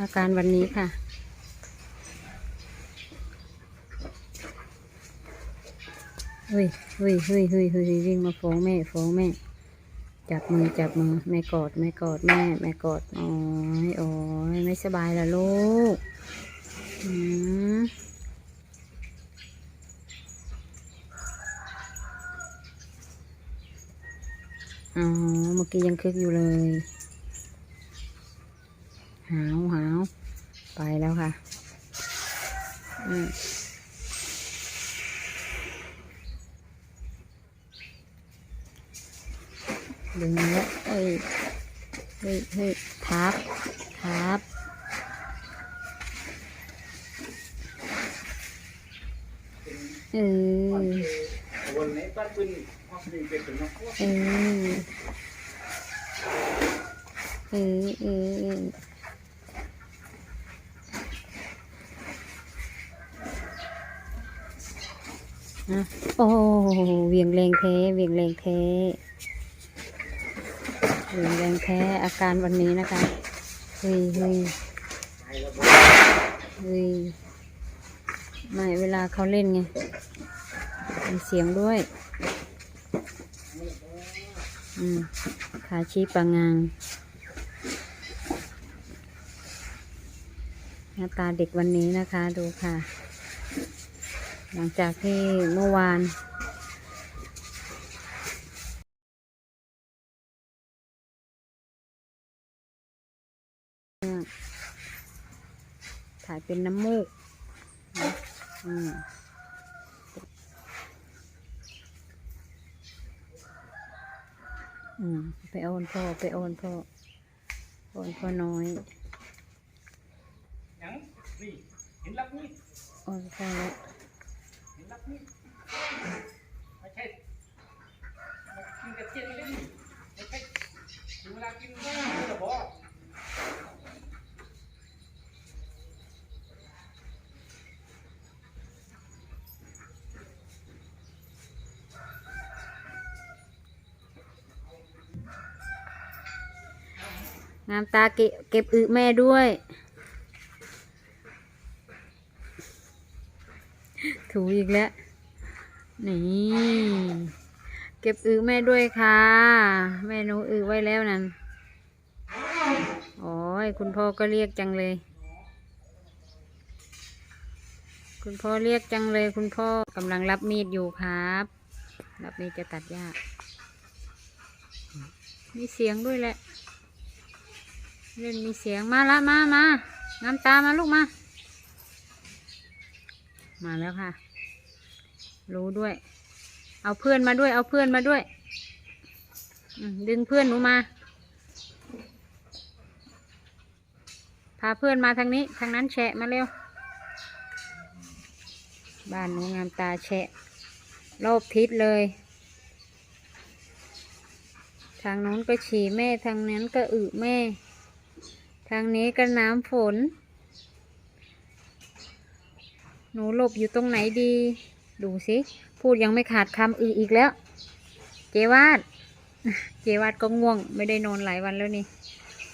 อาการวันนี้ค่ะ เฮ้ยเฮ้ยเฮ้ยเฮ้ยเฮ้ยวิ่งมาฟ้องแม่ฟ้องแม่ จับมือจับมือแม่กอดแม่กอดแม่แม่กอดโอ้ยโอ้ยไม่สบายละลูกอืมอ๋อเมื่อกี้ยังคึกอยู่เลย หาวหาวไปแล้วค่ะดึงแล้วเอ้ยเฮ้ยเฮ้ยทับทับเออวันนี้ป้าคุณพ่อเองเออเออเออ เอออะโอ้เหวียงแรงแท้เหวียงแรงแท้เหวียงแรงแท้อาการวันนี้นะคะเฮ้ยเฮ้ยเฮ้ยไม่เวลาเขาเล่นไงมีเสียงด้วย อืมขาชีปางางหน้าตาเด็กวันนี้นะคะดูค่ะ หลังจากที่เมื่อวานถ่ายเป็นน้ำมูกนะอืมอืมไปโอนพ่อไปโอนพ่อโอนพ่อน้อยยังนี่เห็นรับนี่โอนพ่อแล้วเห็ นรับนี่ไม่ใช่กินกระเทียมเล่นไม่ใช่ถึงเวลากินก็ไม่ระบอกงามตาเก็บเก็บอึแม่ด้วย ถูอีกแล้ว นี่ เก็บอึแม่ด้วยค่ะ แม่หนูอึไว้แล้วนั่นโอ้ยคุณพ่อก็เรียกจังเลย คุณพ่อเรียกจังเลย คุณพ่อกำลังรับมีดอยู่ครับ รับมีดจะตัดหญ้ามีเสียงด้วยแหละ เล่นมีเสียงมาละมามา น้ำตามาลูกมา มาแล้วค่ะ รู้ด้วย เอาเพื่อนมาด้วย เอาเพื่อนมาด้วย ดึงเพื่อนหนูมา พาเพื่อนมาทางนี้ ทางนั้นแฉะมาเร็ว บ้านหนูงามตาแฉะ รอบทิศเลย ทางโน้นก็ฉี่แม่ ทางนั้นก็อึแม่ ทางนี้ก็น้ำฝน นูหลบอยู่ตรงไหนดี ดูสิ พูดยังไม่ขาดคำอืออีกแล้ว เจวาด เจวาดก็ง่วง ไม่ได้นอนหลายวันแล้วนี่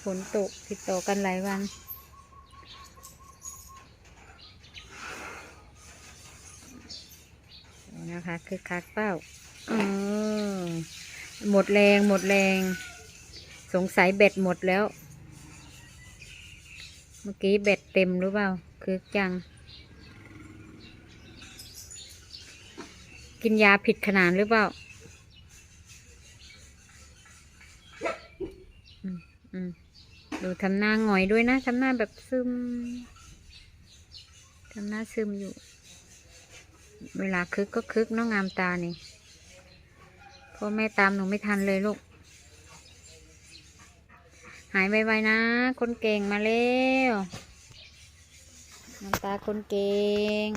ฝนตกติดต่อกันหลายวัน นะคะคือคักเป้าเออหมดแรงหมดแรง สงสัยเบ็ดหมดแล้ว เมื่อกี้เบ็ดเต็มหรือเปล่า คือจัง กินยาผิดขนาดหรือเปล่า อืมดูทำหน้าหงอยด้วยนะทำหน้าแบบซึมทำหน้าซึมอยู่ เวลาคึกก็คึกน้องงามตานี่พ่อแม่ตามหนูไม่ทันเลยลูก หายไวๆนะ คนเก่งมาเร็วน้ำตาคนเก่ง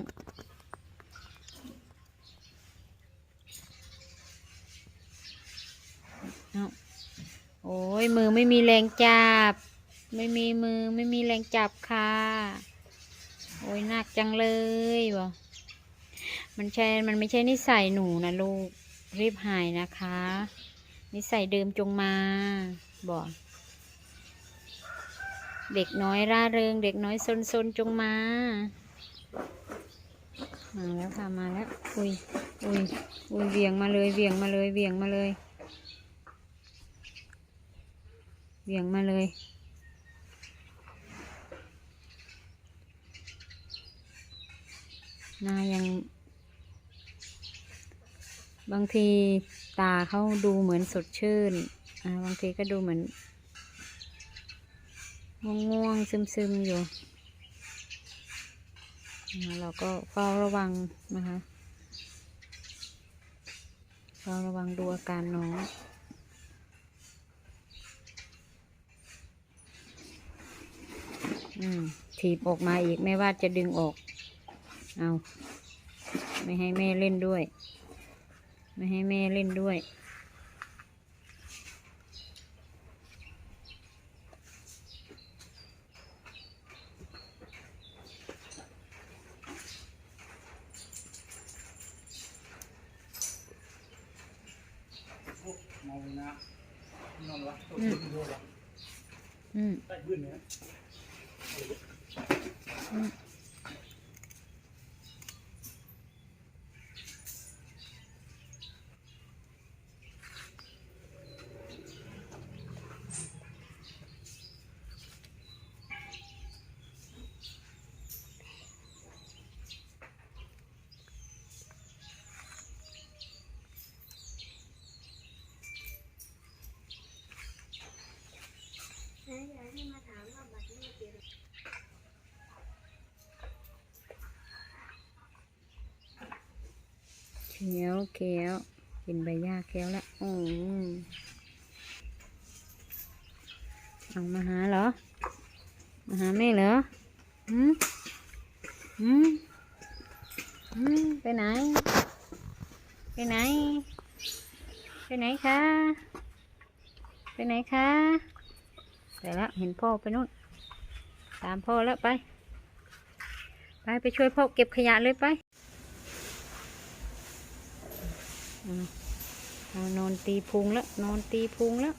เอาโอ้ย มือไม่มีแรงจับ ไม่มีมือไม่มีแรงจับค่ะ โอ้ยหนักจังเลยบ่มันใช่ มันไม่ใช่นิสัยหนูนะลูก รีบหายนะคะ นิสัยเดิมจงมาบอกเด็กน้อยร่าเริง เด็กน้อยซนซนจงมา มาแล้วค่ะมาแล้ว อุ้ยอุ้ยอุ้ยเวียงมาเลยเวียงมาเลยเวียงมาเลย เวียงมาเลยนายัง บางทีตาเขาดูเหมือนสดชื่น อ่า บางทีก็ดูเหมือน ง่วงๆซึมๆ อยู่ เราก็เฝ้าระวังนะคะเฝ้าระวังดูอาการน้อง อืมถีบออกมาอีกไม่ว่าจะดึงออก เอา ไม่ให้แม่เล่นด้วย ไม่ให้แม่เล่นด้วยโอ้เมาเลยนะนอน วะ ขึ้นด้วยวะอืมใต้บื้นเนี่ยเคี้ยวเคี้ยวกินใบหญ้าเคี้ยวแล้วอืมเอามาหาเหรอ มาหาแม่เหรออืมอืมอืมไปไหน ไปไหน ไปไหนคะ ไปไหนคะ ไปแล้วเห็นพ่อไปนู่น ตามพ่อแล้วไป ไปไปช่วยพ่อเก็บขยะเลยไป อะ เอานอนตีพุงแล้วนอนตีพุงแล้ว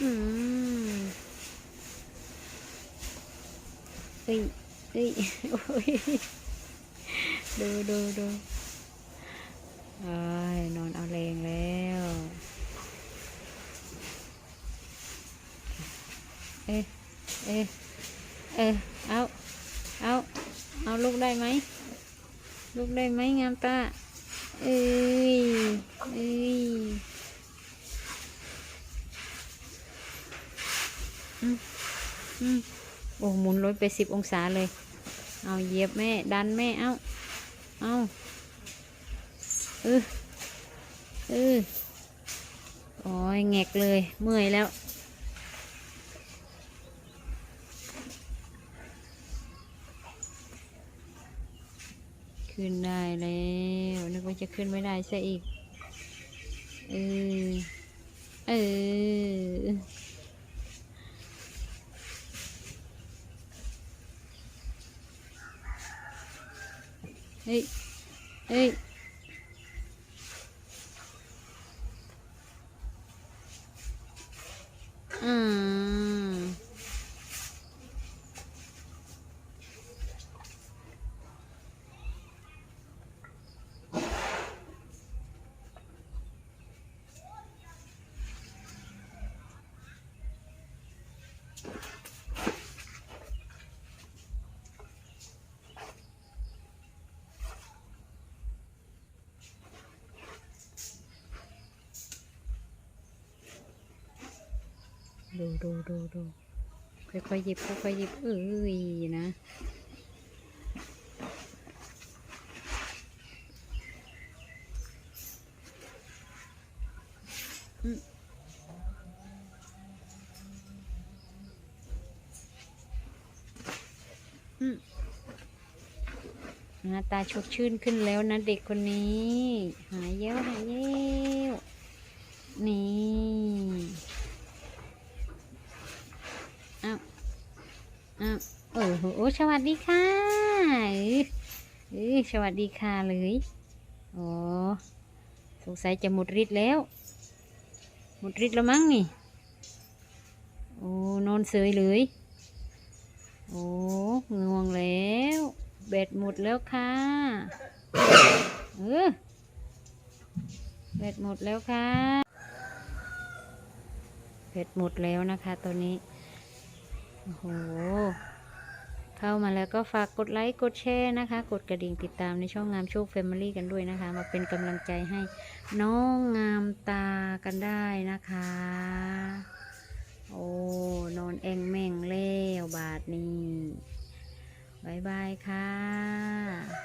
อืมเอ้ยเอ้ยโอ้ยดูดูดูเอ้ยนอนเอาแรงแล้วเอ๊ะเอ๊ะเออเอาเอาเอาลูกได้ไหมลูกได้ไหมงามตา เอ้ยเอ้ยอืมอืมโอ้หมุนรถไปสิบองศาเลย เอาเหยียบแม่ ดันแม่ เอาเอาเออเออโอ้ยแงกเลย เมื่อยแล้ว ขึ้นได้แล้วนึกว่าจะขึ้นไม่ได้ซะอีก เออ เออ เฮ้ย เฮ้ยอืม ดูดูดูดูค่อยๆหยิบค่อยๆหยิบเอ้ยนะอืมอืมหน้าตาชดชื่นขึ้นแล้วนะเด็กคนนี้ หายเย้วหายเย้วนี่ อ้าว อ้าวเออโอ้สวัสดีค่ะเออเออสวัสดีค่ะเลยอ๋อสงสัยจะหมดฤทธิ์แล้ว หมดฤทธิ์แล้วมั้งนี่โอ้นอนเสยเลยโอ้ง่วงแล้วเบ็ดหมดแล้วค่ะเออเบ็ดหมดแล้วค่ะเบ็ดหมดแล้วนะคะตัวนี้ โอ้โห เข้ามาแล้วก็ฝากกดไลค์กดแชร์นะคะ กดกระดิ่งติดตามในช่องงามโชคแฟมิลี่กันด้วยนะคะ มาเป็นกำลังใจให้น้องงามตากันได้นะคะ โอ้นอนแองแม่งเล้วบาทนี้บายบายค่ะ